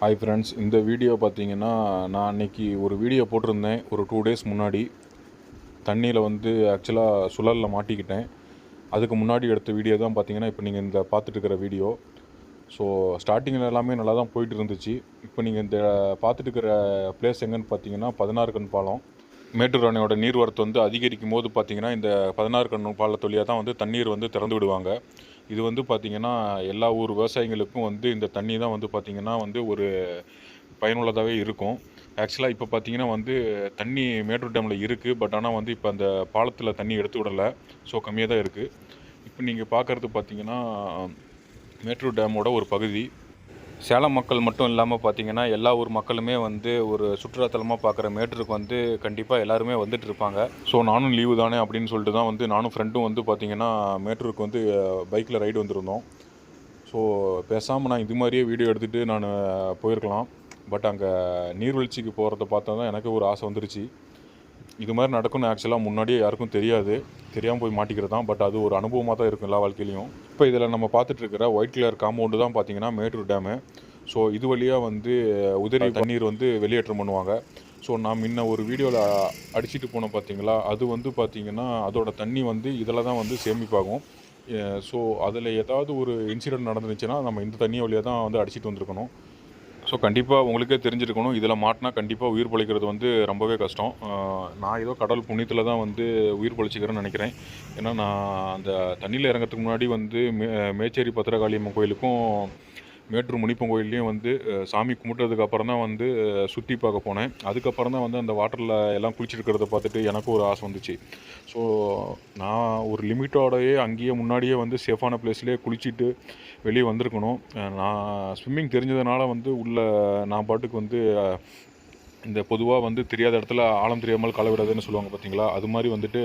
Hi friends இந்த video பார்த்தீங்கன்னா நான் அன்னைக்கு ஒரு வீடியோ போட்டிருந்தேன். ஒரு டூ டேஸ் முன்னாடி. தண்ணியில் வந்து ஆக்சுவலாக சுழலில் மாட்டிக்கிட்டேன். அதுக்கு முன்னாடி எடுத்த வீடியோ தான் பார்த்தீங்கன்னா இப்போ நீங்கள் இந்த பார்த்துட்டு இருக்கிற வீடியோ ஸோ ஸ்டார்டிங்கில் எல்லாமே நல்லா தான் போயிட்டு இருந்துச்சு இப்போ நீங்கள் இந்த பார்த்துட்டு இருக்கிற பிளேஸ் எங்கேன்னு பார்த்தீங்கன்னா பதினாறு கண் பாலம். மேட்டூர் அணையோட நீர்வரத்து வந்து அதிகரிக்கும் போது பார்த்தீங்கன்னா இந்த பதினாறு கண் பாலத்தொழியாக தான் வந்து தண்ணீர் வந்து திறந்து விடுவாங்க. இது வந்து பார்த்திங்கன்னா எல்லா ஊர் விவசாயிகளுக்கும் வந்து இந்த தண்ணி தான் வந்து பார்த்திங்கன்னா வந்து ஒரு பயனுள்ளதாகவே இருக்கும். ஆக்சுவலாக இப்போ பார்த்தீங்கன்னா வந்து தண்ணி மேட்டூர் டேமில் இருக்குது பட் ஆனால் வந்து இப்போ அந்த பாலத்தில் தண்ணி எடுத்து விடலை. ஸோ கம்மியாக தான் இருக்குது இப்போ நீங்கள் பார்க்குறது பார்த்தீங்கன்னா மேட்டூர் டேமோட ஒரு பகுதி. சேலம் மக்கள் மட்டும் இல்லாமல் பார்த்தீங்கன்னா எல்லா ஊர் மக்களுமே வந்து ஒரு சுற்றுலாத்தலமாக பார்க்குற மேட்டருக்கு வந்து கண்டிப்பாக எல்லாருமே வந்துட்டு இருப்பாங்க. ஸோ நானும் லீவு தானே அப்படின்னு சொல்லிட்டு தான் வந்து நானும் ஃப்ரெண்டும் வந்து பார்த்தீங்கன்னா மேட்டருக்கு வந்து பைக்கில் ரைடு வந்திருந்தோம். ஸோ பேசாமல் நான் இது மாதிரியே வீடியோ எடுத்துகிட்டு நான் போயிருக்கலாம். பட் அங்கே நீர்வீழ்ச்சிக்கு போகிறத பார்த்தா தான் எனக்கு ஒரு ஆசை வந்துருச்சு. இது மாதிரி நடக்கும்னு ஆக்சுவலாக முன்னாடியே யாருக்கும் தெரியாது. தெரியாமல் போய் மாட்டிக்கிறது தான் பட் அது ஒரு அனுபவமாக தான் இருக்கும் எல்லா வாழ்க்கையிலையும். இப்போ இதில் நம்ம பார்த்துட்டு இருக்கிற ஒயிட் கலர் காம்பவுண்டு தான் பார்த்தீங்கன்னா மேட்டூர் டேமு ஸோ இது வழியாக வந்து உதிரி தண்ணீர் வந்து வெளியேற்றம் பண்ணுவாங்க. ஸோ நான் முன்ன ஒரு வீடியோவில் அடிச்சிட்டு போனோம் பார்த்தீங்களா? அது வந்து பார்த்தீங்கன்னா அதோட தண்ணி வந்து இதில் தான் வந்து சேமிப்பாகும். ஸோ அதில் ஏதாவது ஒரு இன்சிடென்ட் நடந்துச்சுன்னா நம்ம இந்த தண்ணி வழியாக தான் வந்து அடிச்சிட்டு வந்திருக்கணும். ஸோ கண்டிப்பாக உங்களுக்கே தெரிஞ்சிருக்கணும். இதில் மாட்டினா கண்டிப்பாக உயிர் பிழைக்கிறது வந்து ரொம்பவே கஷ்டம். நான் ஏதோ கடல் புண்ணியத்தில் தான் வந்து உயிர் பிழைச்சிக்கிறேன்னு நினைக்கிறேன். ஏன்னா நான் அந்த தண்ணியில் இறங்கிறதுக்கு முன்னாடி வந்து மே மேச்சேரி பத்திரகாளியம்மன் கோயிலுக்கும் மேட்டூர் முனிப்பன் கோயில்லையும் வந்து சாமி கும்பிட்டதுக்கு அப்புறம் தான் வந்து சுற்றி பார்க்க போனேன். அதுக்கப்புறம் தான் வந்து அந்த வாட்டரில் எல்லாம் குளிச்சிருக்கிறத பார்த்துட்டு எனக்கும் ஒரு ஆசை வந்துச்சு. ஸோ நான் ஒரு லிமிட்டோடையே அங்கேயே முன்னாடியே வந்து சேஃபான பிளேஸ்லேயே குளிச்சுட்டு வெளியே வந்திருக்கணும். நான் ஸ்விம்மிங் தெரிஞ்சதுனால வந்து உள்ள நான் பாட்டுக்கு வந்து இந்த பொதுவாக வந்து தெரியாத இடத்துல ஆழம் தெரியாமல் களை விடாதுன்னு சொல்லுவாங்க பார்த்தீங்களா அது மாதிரி வந்துட்டு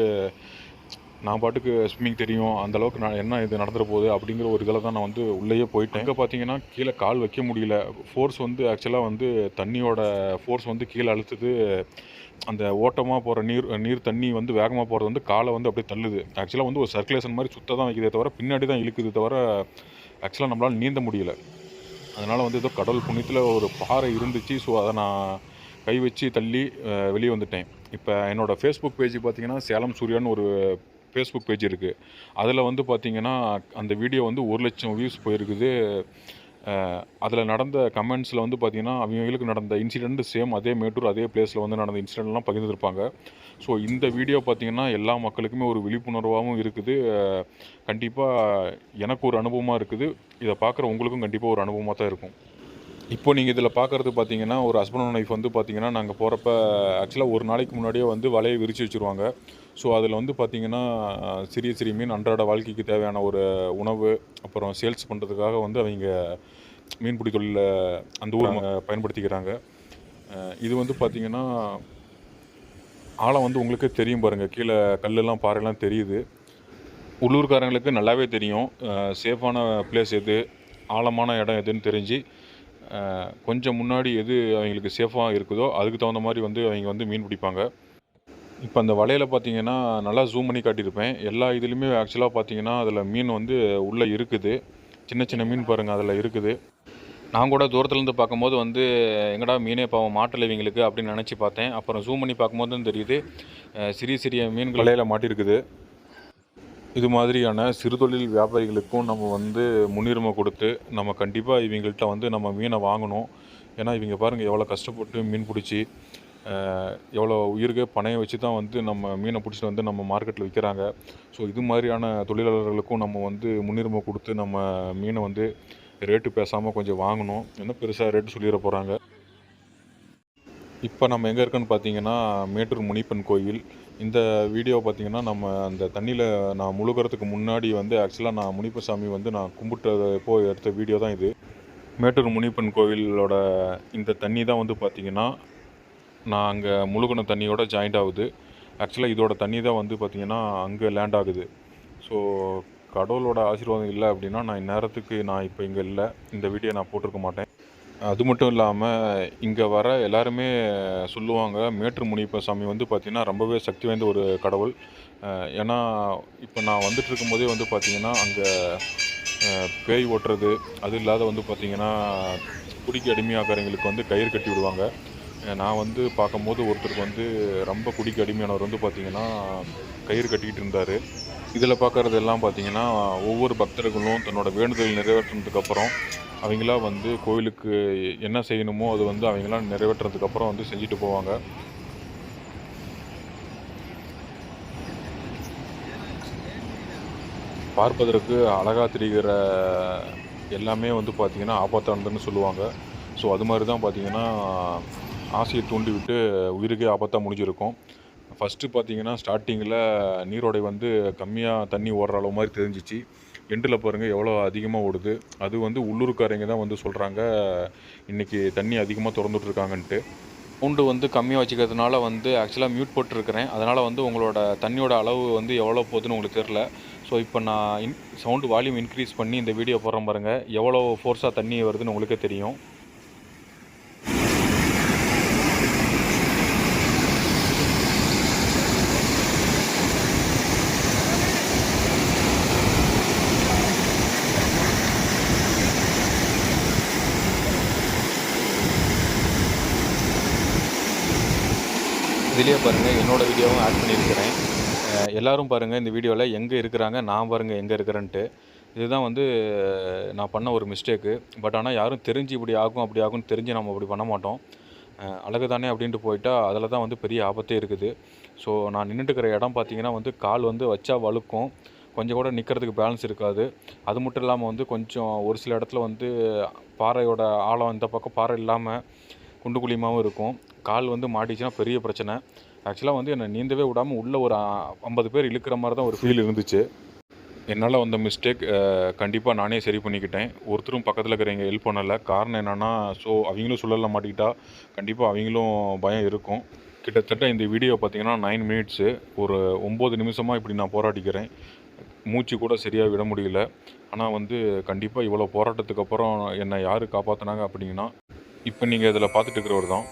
நான் பாட்டுக்கு ஸ்விம்மிங் தெரியும் அந்த அளவுக்கு நான் என்ன இது நடந்துற போகுது அப்படிங்கிற ஒரு இதில் தான் நான் வந்து உள்ளேயே போயிட்டேன். அங்கே பார்த்தீங்கன்னா கீழே கால் வைக்க முடியல. ஃபோர்ஸ் வந்து ஆக்சுவலாக வந்து தண்ணியோட ஃபோர்ஸ் வந்து கீழே அழுத்துது. அந்த ஓட்டமாக போகிற நீர் நீர் தண்ணி வந்து வேகமாக போகிறது வந்து காலை வந்து அப்படியே தள்ளுது. ஆக்சுவலாக வந்து ஒரு சர்க்குலேஷன் மாதிரி சுத்த தான் வைக்கிறதே தவிர பின்னாடி தான் இழுக்குது தவிர ஆக்சுவலாக நம்மளால் நீந்த முடியல. அதனால் வந்து ஏதோ கடல் புண்ணியத்தில் ஒரு பாறை இருந்துச்சு. ஸோ அதை நான் கை வச்சு தள்ளி வெளியே வந்துட்டேன். இப்போ என்னோடய ஃபேஸ்புக் பேஜ் பார்த்தீங்கன்னா சேலம் சூர்யான்னு ஒரு ஃபேஸ்புக் பேஜ் இருக்குது அதில் வந்து பார்த்திங்கன்னா அந்த வீடியோ வந்து ஒரு லட்சம் வியூஸ் போயிருக்குது. அதில் நடந்த கமெண்ட்ஸில் வந்து பார்த்திங்கன்னா அவங்களுக்கு நடந்த இன்சிடெண்ட் சேம் அதே மேட்டூர் அதே பிளேஸில் வந்து நடந்த இன்சிடெண்ட்லாம் பகிர்ந்துருப்பாங்க. ஸோ இந்த வீடியோ பார்த்தீங்கன்னா எல்லா மக்களுக்குமே ஒரு விழிப்புணர்வாகவும் இருக்குது. கண்டிப்பாக எனக்கு ஒரு அனுபவமாக இருக்குது. இதை பார்க்குற உங்களுக்கும் கண்டிப்பாக ஒரு அனுபவமாக தான் இருக்கும். இப்போ நீங்கள் இதில் பார்க்குறது பார்த்தீங்கன்னா ஒரு ஹஸ்பண்ட் அண்ட் ஒய்ஃப் வந்து பார்த்தீங்கன்னா நாங்கள் போகிறப்ப ஆக்சுவலாக ஒரு நாளைக்கு முன்னாடியே வந்து வலையை விரித்து வச்சுருவாங்க. ஸோ அதில் வந்து பார்த்தீங்கன்னா சிறிய சிறிய மீன் அன்றாட வாழ்க்கைக்கு தேவையான ஒரு உணவு அப்புறம் சேல்ஸ் பண்ணுறதுக்காக வந்து அவங்க மீன்பிடி தொழிலில் அந்த ஊர் பயன்படுத்திக்கிறாங்க. இது வந்து பார்த்திங்கன்னா ஆழம் வந்து உங்களுக்கே தெரியும் பாருங்கள் கீழே கல்லெல்லாம் பாறைலாம் தெரியுது. உள்ளூர்காரங்களுக்கு நல்லாவே தெரியும். சேஃபான பிளேஸ் எது ஆழமான இடம் எதுன்னு தெரிஞ்சு கொஞ்சம் முன்னாடி எது அவங்களுக்கு சேஃபாக இருக்குதோ அதுக்கு தகுந்த மாதிரி வந்து அவங்க வந்து மீன் பிடிப்பாங்க. இப்போ அந்த வலையில் பார்த்தீங்கன்னா நல்லா ஜூம் பண்ணி காட்டியிருப்பேன். எல்லா இதுலேயுமே ஆக்சுவலாக பார்த்தீங்கன்னா அதில் மீன் வந்து உள்ளே இருக்குது. சின்ன சின்ன மீன் பாருங்கள் அதில் இருக்குது. நான் கூட தூரத்துலேருந்து பார்க்கும்போது வந்து எங்கடா மீனே பாவம் மாட்டலை இவங்களுக்கு அப்படின்னு நினச்சி பார்த்தேன். அப்புறம் ஜூம் பண்ணி பார்க்கும்போது தெரியுது சிறிய சிறிய மீன்கள் வலையில் மாட்டியிருக்குது இது மாதிரியான சிறுதொழில் வியாபாரிகளுக்கும் நம்ம வந்து முன்னுரிமை கொடுத்து நம்ம கண்டிப்பாக இவங்கள்ட்ட வந்து நம்ம மீனை வாங்கணும். ஏன்னா இவங்க பாருங்கள் எவ்வளோ கஷ்டப்பட்டு மீன் பிடிச்சி எவ்வளோ உயிருக்கு பணையை வச்சு தான் வந்து நம்ம மீனை பிடிச்சிட்டு வந்து நம்ம மார்க்கெட்டில் விற்கிறாங்க ஸோ இது மாதிரியான தொழிலாளர்களுக்கும் நம்ம வந்து முன்னுரிமை கொடுத்து நம்ம மீனை வந்து ரேட்டு பேசாமல் கொஞ்சம் வாங்கணும். என்ன பெருசாக ரேட்டு சொல்லிட போகிறாங்க இப்போ நம்ம எங்கே இருக்கோன்னு பார்த்தீங்கன்னா மேட்டூர் முனிப்பன் கோயில். இந்த வீடியோ பார்த்தீங்கன்னா நம்ம அந்த தண்ணியில் நான் முழுகிறதுக்கு முன்னாடி வந்து ஆக்சுவலாக நான் முனிப்ப சாமி வந்து நான் கும்பிட்டப்போ எடுத்த வீடியோ தான் இது. மேட்டூர் முனிப்பன் கோவிலோட இந்த தண்ணி தான் வந்து பார்த்திங்கன்னா நான் அங்கே முழுகின தண்ணியோட ஜாயிண்ட் ஆகுது. ஆக்சுவலாக இதோட தண்ணி தான் வந்து பார்த்திங்கன்னா அங்கே லேண்ட் ஆகுது. ஸோ கடவுளோட ஆசீர்வாதம் இல்லை அப்படின்னா நான் இந்நேரத்துக்கு நான் இப்போ இங்கே இல்லை. இந்த வீடியோ நான் போட்டிருக்க மாட்டேன். அது மட்டும் இல்லாமல் இங்கே வர எல்லாருமே சொல்லுவாங்க மேற்று முனியப்ப சாமி வந்து பார்த்திங்கன்னா ரொம்பவே சக்தி வாய்ந்த ஒரு கடவுள். ஏன்னா இப்போ நான் வந்துட்டு இருக்கும்போதே வந்து பார்த்திங்கன்னா அங்கே பேய் ஓட்டுறது அது இல்லாத வந்து பார்த்திங்கன்னா குடிக்கு அடிமையாகிறவங்களுக்கு வந்து கயிறு கட்டி விடுவாங்க. நான் வந்து பார்க்கும்போது ஒருத்தருக்கு வந்து ரொம்ப குடிக்கு அடிமையானவர் வந்து பார்த்திங்கன்னா கயிறு கட்டிக்கிட்டு இருந்தார். இதில் பார்க்குறது எல்லாம் பார்த்திங்கன்னா ஒவ்வொரு பக்தர்களும் தன்னோட வேண்டுதல் நிறைவேற்றினதுக்கப்புறம் அவங்களா வந்து கோயிலுக்கு என்ன செய்யணுமோ அது வந்து அவங்களாம் நிறைவேற்றுறதுக்கப்புறம் வந்து செஞ்சுட்டு போவாங்க. பார்ப்பதற்கு அழகாக தெரிகிற எல்லாமே வந்து பார்த்திங்கன்னா ஆபத்தானதுன்னு சொல்லுவாங்க. ஸோ அது மாதிரி தான் பார்த்திங்கன்னா ஆசையை தூண்டிவிட்டு உயிருக்கே ஆபத்தாக முடிஞ்சிருக்கும். ஃபஸ்ட்டு பார்த்திங்கன்னா ஸ்டார்டிங்கில் நீரோடை வந்து கம்மியாக தண்ணி ஓடுற அளவு மாதிரி தெரிஞ்சிச்சு. எண்டில் பாருங்கள் எவ்வளோ அதிகமாக ஓடுது. அது வந்து உள்ளூர்காரங்க தான் வந்து சொல்கிறாங்க இன்றைக்கி தண்ணி அதிகமாக திறந்துட்ருக்காங்கன்ட்டு சவுண்டு வந்து கம்மியாக வச்சுக்கிறதுனால வந்து ஆக்சுவலாக மியூட் போட்டிருக்கிறேன். அதனால் வந்து உங்களோட தண்ணியோட அளவு வந்து எவ்வளோ போகுதுன்னு உங்களுக்கு தெரில ஸோ இப்போ நான் இன் சவுண்டு வால்யூம் இன்க்ரீஸ் பண்ணி இந்த வீடியோ போடுறேன் பாருங்கள் எவ்வளோ ஃபோர்ஸாக தண்ணி வருதுன்னு உங்களுக்கே தெரியும். இதிலே பாருங்கள் என்னோடய வீடியோவும் ஆட் பண்ணியிருக்கிறேன். எல்லோரும் எல்லாரும் பாருங்கள் இந்த வீடியோவில் எங்கே இருக்கிறாங்க நான் பாருங்கள் எங்கே இருக்கிறேன்ட்டு. இதுதான் வந்து நான் பண்ண ஒரு மிஸ்டேக்கு பட் ஆனால் யாரும் தெரிஞ்சு இப்படி ஆகும் அப்படி ஆகும்னு தெரிஞ்சு நம்ம அப்படி பண்ண மாட்டோம். அழகு தானே அப்படின்ட்டு போயிட்டால் அதில் தான் வந்து பெரிய ஆபத்தே இருக்குது. ஸோ நான் நின்றுட்டுக்கிற இடம் பார்த்தீங்கன்னா வந்து கால் வந்து வச்சா வழுக்கும். கொஞ்சம் கூட நிற்கிறதுக்கு பேலன்ஸ் இருக்காது. அது மட்டும் இல்லாமல் வந்து கொஞ்சம் ஒரு சில இடத்துல வந்து பாறையோட ஆழம் இந்த பக்கம் பாறை இல்லாமல் குண்டு குழியுமாவும் இருக்கும். கால் வந்து மாட்டிச்சுன்னா பெரிய பிரச்சனை. ஆக்சுவலாக வந்து என்னை நீந்தவே விடாமல் உள்ளே ஒரு ஐம்பது பேர் இழுக்கிற மாதிரி தான் ஒரு ஃபீல் இருந்துச்சு. என்னால் வந்த மிஸ்டேக் கண்டிப்பாக நானே சரி பண்ணிக்கிட்டேன். ஒருத்தரும் பக்கத்தில் இருக்கிறவங்க ஹெல்ப் பண்ணலை. காரணம் என்னென்னா ஸோ அவங்களும் சுழல மாட்டிக்கிட்டா கண்டிப்பாக அவங்களும் பயம் இருக்கும். கிட்டத்தட்ட இந்த வீடியோ பார்த்திங்கன்னா நைன் மினிட்ஸு ஒரு ஒம்பது நிமிஷமாக இப்படி நான் போராடிக்கிறேன். மூச்சு கூட சரியாக விட முடியல. ஆனால் வந்து கண்டிப்பாக இவ்வளோ போராட்டத்துக்கு அப்புறம் என்னை யார் காப்பாற்றினாங்க அப்படிங்கன்னா இப்போ நீங்கள் இதில் பார்த்துட்டு இருக்கிறவர் தான்.